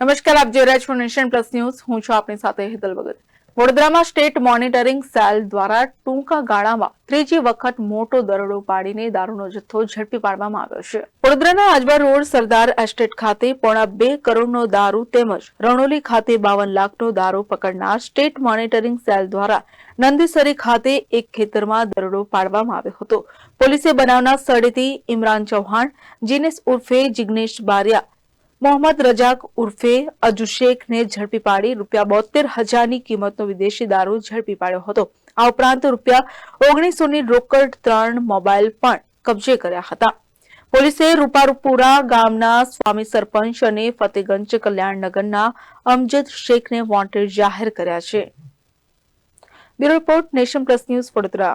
નમસ્કાર, આપ જોઈ રહ્યા નેશન પ્લસ ન્યૂઝ. હું છું આપની સાથે હેતલ ભગત. વડોદરામાં સ્ટેટ મોનિટરિંગ સેલ દ્વારા ટૂંકા ગાળામાં ત્રીજી વખત મોટો દરોડો પાડીને દારૂનો જથ્થો ઝડપી પાડવામાં આવ્યો છે. વડોદરાના આજવા રોડ સરદાર એસ્ટેટ ખાતે પોણા બે કરોડનો દારૂ તેમજ રણોલી ખાતે બાવન લાખનો દારૂ પકડનાર સ્ટેટ મોનિટરિંગ સેલ દ્વારા નંદીસરી ખાતે એક ખેતરમાં દરોડો પાડવામાં આવ્યો હતો. પોલીસે બનાવના સ્થળેથી ઇમરાન ચૌહાણ, જીનેશ ઉર્ફે જિગ્નેશ બારિયા મોહમ્મદ રજાક ઉર્ફે અજુ શેખને ઝડપી પાડી રૂપિયા બોતેર હજારની કિંમતનો વિદેશી દારૂ ઝડપી પાડ્યો હતો. આ ઉપરાંત રૂપિયા ઓગણીસોની રોકડ ત્રણ મોબાઈલ પણ કબજે કર્યા હતા. પોલીસે રૂપારુપુરા ગામના સ્વામી સરપંચ અને ફતેગંજ કલ્યાણનગરના અમજદ શેખને વોન્ટેડ જાહેર કર્યા છે. Bureau report nation plus news Vadodara.